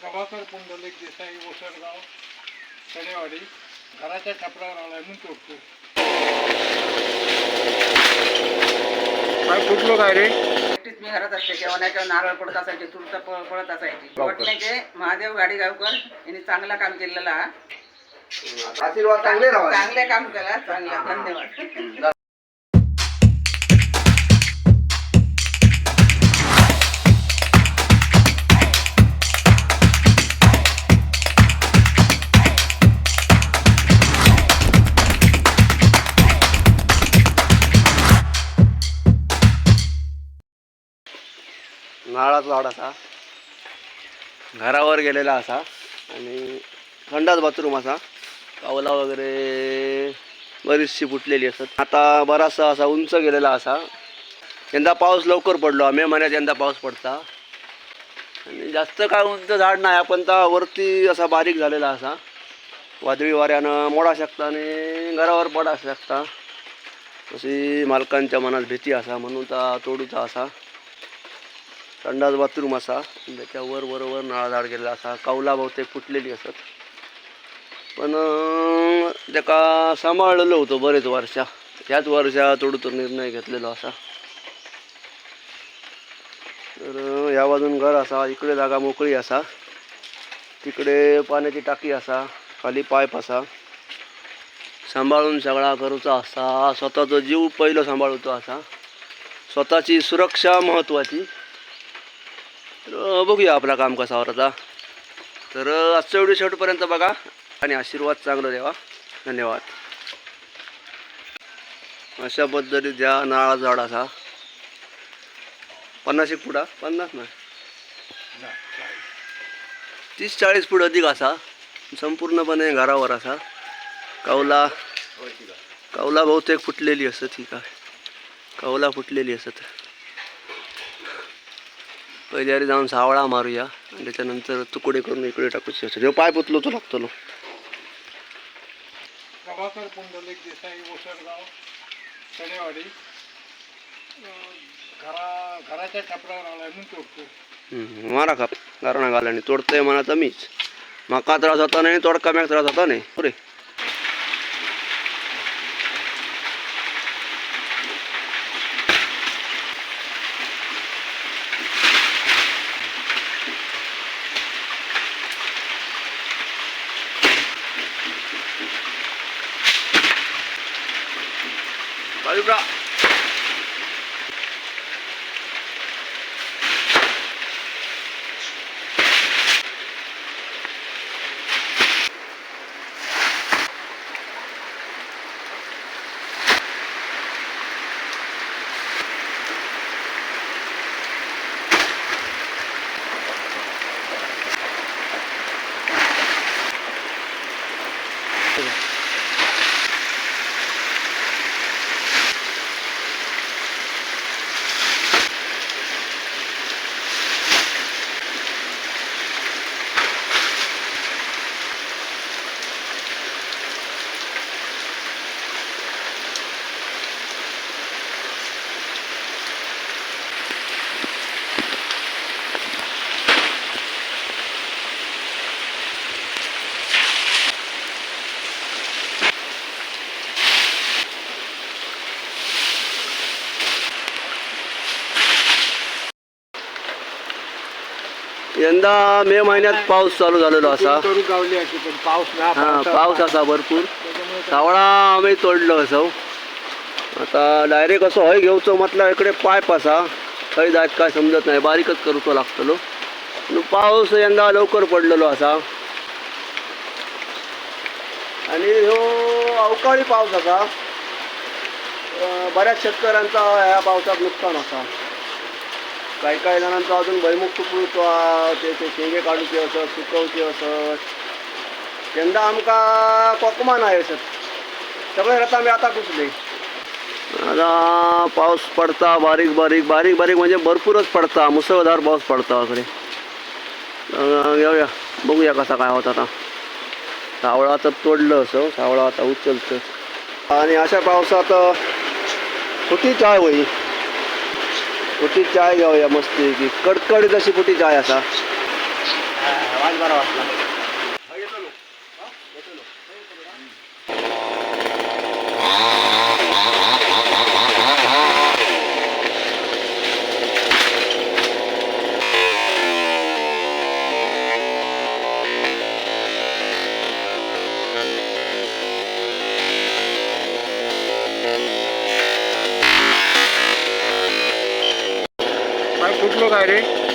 प्रभाकर पुंडलिक देसाई ओसरगाव सडेवाडी घराच्या छपरावर आलाय म्हणून तोडतो. काय फुटलो काय रे? एकटीच मी घरात असते केव्हा नाही केव्हा नारळ पडत असायची तुरत प- पडत असायची. वाटण्याचे महादेव गाडीगावकर यांनी चांगला काम केलेला. आशीर्वाद चांगले राहा चांगले काम केला चांगला. धन्यवाद. नारळाचा झाड असा. घरावर गेलेला असा. आणि थंडाच बाथरूम असा. कावला वगैरे बरीचशी फुटलेली असत आता बराचसा असा उंच गेलेला असा. यंदा पाऊस लवकर पडलो. मे महिन्यात यंदा पाऊस पडता. आणि जास्त काय उंच झाड नाही. आपण तर वरती असा बारीक झालेला असा. वादळी वाऱ्यानं मोडा शकता आणि घरावर पडा शकता. अशी मालकांच्या मनात भीती असा. म्हणून तर तोडूचा असा. संडास बाथरूम असा. त्याच्या वर बरोबर नाळा झाड गेलेला असा. कावला बहुतेक फुटलेली असत. पण त्याका सांभाळलेलो होतो बरेच वर्षा. ह्याच वर्षा तो निर्णय घेतलेलो असा. तर ह्या बाजून घर असा. इकडे जागा मोकळी असा. तिकडे पाण्याची टाकी असा. खाली पायप असा. सांभाळून सगळा करूचा असा. स्वतःचा जीव पहिलं सांभाळतो असा. स्वतःची सुरक्षा महत्त्वाची तर बघूया आपला काम कसा होता तर आजच्या व्हिडिओ शेवटपर्यंत बघा आणि आशीर्वाद चांगला द्यावा. धन्यवाद. अशा पद्धतीत ज्या नाळा झाड असा. पन्नास एक फुटा? पन्नास ना? तीस चाळीस फूट अधिक असा. संपूर्णपणे घरावर असा. कौला कौला बहुतेक फुटलेली असत ही काय कौला फुटलेली असत पहिले आधी जाऊन सावळा मारूया. आणि त्याच्यानंतर तुकडे करून इकडे टाकूचे असत ह्यो पाय पुतलो तो लागतो प्रभाकर पुंडलिक देसाई ओसरगाव सडेवाडी अं, घरा घराच्या छपरावर आलाय म्हणून तोडतो मारा कारण तोडतंय म्हणा मीच. म्हाका त्रास होता नाही तोडका म्याक त्रास होता नाही. पुरे. are 样 यंदा मे महिन्यात पाऊस चालू झालेलो असा. करू गावली अशी पण पाऊस ना हा पाऊस असा भरपूर. सावळा आम्ही तोडलो असो. आता डायरेक्ट असं हय घेवचो म्हटलं इकडे पायप असा खंय जायत काय समजत नाही बारीकच करूचो लागतलो. पाऊस यंदा लवकर पडलेलो असा. आणि ह्यो अवकाळी पाऊस असा. बऱ्याच शेतकऱ्यांचा ह्या पावसात नुकसान असा. काही काही जणांचा अजून भैमुख तुकडूचो हा, ते ते शेंगे काढूचे असत सुकवचे असत यंदा आमका कोकमा नाही असत सगळे रता मी आता कुसले आता पाऊस पडता बारीक बारीक बारीक बारीक म्हणजे भरपूरच पडता मुसळधार पाऊस पडता इकडे अं, घेऊया बघूया कसा काय होता आता. सावळा आता तोडलं असं सावळा आता उचलतं आणि अशा पावसात फुटी चाय होई फुटी चाय घेऊया मस्त की. कडकडीत अशी फुटी चाय असा. आवाज बरा वाटला. काय कुठलं काय रे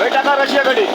टाका रशियाकडे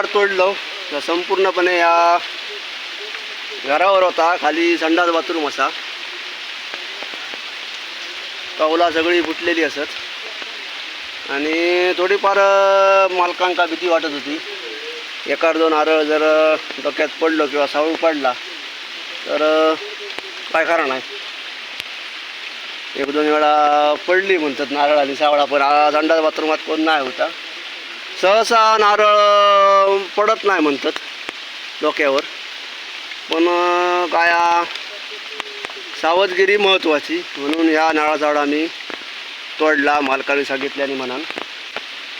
झाड तोडलं. तर संपूर्णपणे या घरावर होता. खाली संडास बाथरूम असा. कौला सगळी फुटलेली असत. आणि थोडीफार मालकांका भीती वाटत होती. एकाड दोन नारळ जर डोक्यात पडलं किंवा सावळू पडला तर काय कारण नाही एक दोन वेळा पडली म्हणतात नारळ आणि सावळा पण संडास बाथरूमात कोण नाही होता. सहसा नारळ पडत नाही म्हणतात डोक्यावर. पण काय सावधगिरी महत्त्वाची म्हणून ह्या नारळा झाड आम्ही तोडला मालकाने सांगितल्याने म्हणान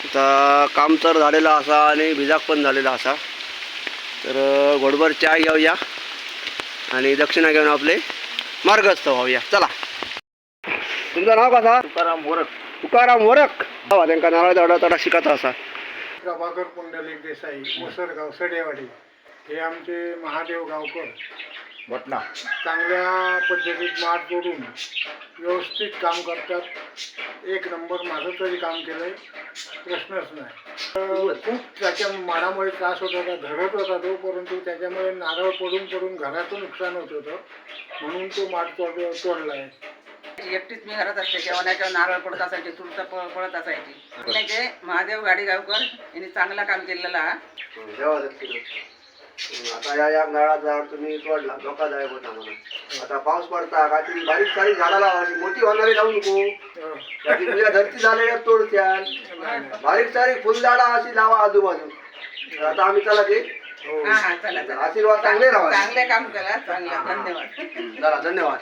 आता काम तर झालेला असा आणि भिजाक पण झालेला असा. तर घोडभर चहा घेऊया आणि दक्षिणा घेऊन आपले मार्गस्थ व्हावूया चला. तुमचं नाव कसा? तुकाराम बोरक तुकाराम वरक हो त्यांना नारळ झाडा तडा शिकत असा. प्रभाकर पुंडलिक देसाई मुसरगाव सडेवाडी हे आमचे महादेव गावकर. घटना चांगल्या पद्धतीत माठ जोडून व्यवस्थित काम करतात. एक नंबर माझं तरी काम केलंय. प्रश्नच नाही. खूप त्याच्या माडामुळे त्रास होत होता धरत होता तो परंतु त्याच्यामुळे नारळ पडून पडून घराचं नुकसान होत होतं. म्हणून तो माठ तोड तोडला आहे एकटीच मी घरात असते जेवणाच्या नारळ पडत असायची तुरत प- पडत असायची. म्हणजे महादेव गाडी गावकर यांनी चांगला काम केलेलं हा. आता या या नारळाचा झाड तुम्ही तोडला धोकादायक होता म्हणून. आता पाऊस पडता काहीतरी बारीक सारीक झाडा लावायची मोठी होणारी लावू नको. त्याची तुझ्या धरती झालेल्या तोडत्याल बारीक सारीक फुलझाडा अशी लावा आजूबाजू. आता आम्ही चला ते. आशीर्वाद चांगले राहा. चांगले काम केला चांगला. धन्यवाद. चला धन्यवाद.